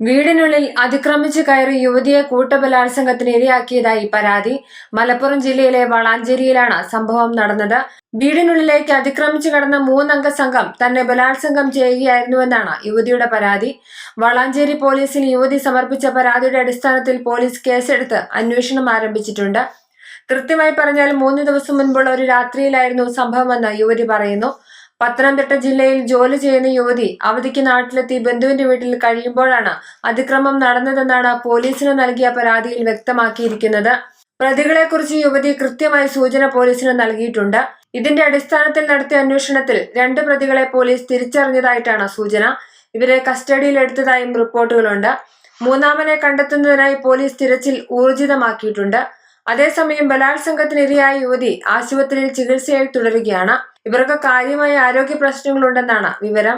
വീടിനുള്ളിൽ അതിക്രമിച്ചു കയറി യുവതിയെ കൂട്ടബലാത്സംഗത്തിന് ഇരയാക്കിയതായി പരാതി. മലപ്പുറം ജില്ലയിലെ വളാഞ്ചേരിയിലാണ് സംഭവം നടന്നത്. വീടിനുള്ളിലേക്ക് അതിക്രമിച്ചു കടന്ന മൂന്നംഗ സംഘം തന്നെ ബലാത്സംഗം ചെയ്യുകയായിരുന്നുവെന്നാണ് യുവതിയുടെ പരാതി. വളാഞ്ചേരി പോലീസിൽ യുവതി സമർപ്പിച്ച പരാതിയുടെ അടിസ്ഥാനത്തിൽ പോലീസ് കേസെടുത്ത് അന്വേഷണം ആരംഭിച്ചിട്ടുണ്ട്. കൃത്യമായി പറഞ്ഞാൽ മൂന്ന് ദിവസം മുൻപുള്ള ഒരു രാത്രിയിലായിരുന്നു സംഭവമെന്ന് യുവതി പറയുന്നു. പത്തനംതിട്ട ജില്ലയിൽ ജോലി ചെയ്യുന്ന യുവതി അവധിക്ക് നാട്ടിലെത്തി ബന്ധുവിന്റെ വീട്ടിൽ കഴിയുമ്പോഴാണ് അതിക്രമം നടന്നതെന്നാണ് പോലീസിന് നൽകിയ പരാതിയിൽ വ്യക്തമാക്കിയിരിക്കുന്നത്. പ്രതികളെക്കുറിച്ച് യുവതി കൃത്യമായി സൂചന പോലീസിന് നൽകിയിട്ടുണ്ട്. ഇതിന്റെ അടിസ്ഥാനത്തിൽ നടത്തിയ അന്വേഷണത്തിൽ രണ്ട് പ്രതികളെ പോലീസ് തിരിച്ചറിഞ്ഞതായിട്ടാണ് സൂചന. ഇവരെ കസ്റ്റഡിയിൽ എടുത്തതായും റിപ്പോർട്ടുകളുണ്ട്. മൂന്നാമനെ കണ്ടെത്തുന്നതിനായി പോലീസ് തിരച്ചിൽ ഊർജിതമാക്കിയിട്ടുണ്ട്. അതേസമയം ബലാത്സംഗത്തിനിരയായ യുവതി ആശുപത്രിയിൽ ചികിത്സയിൽ തുടരുകയാണ്. ഇവർക്ക് കാര്യമായ ആരോഗ്യ പ്രശ്നങ്ങളുണ്ടെന്നാണ് വിവരം.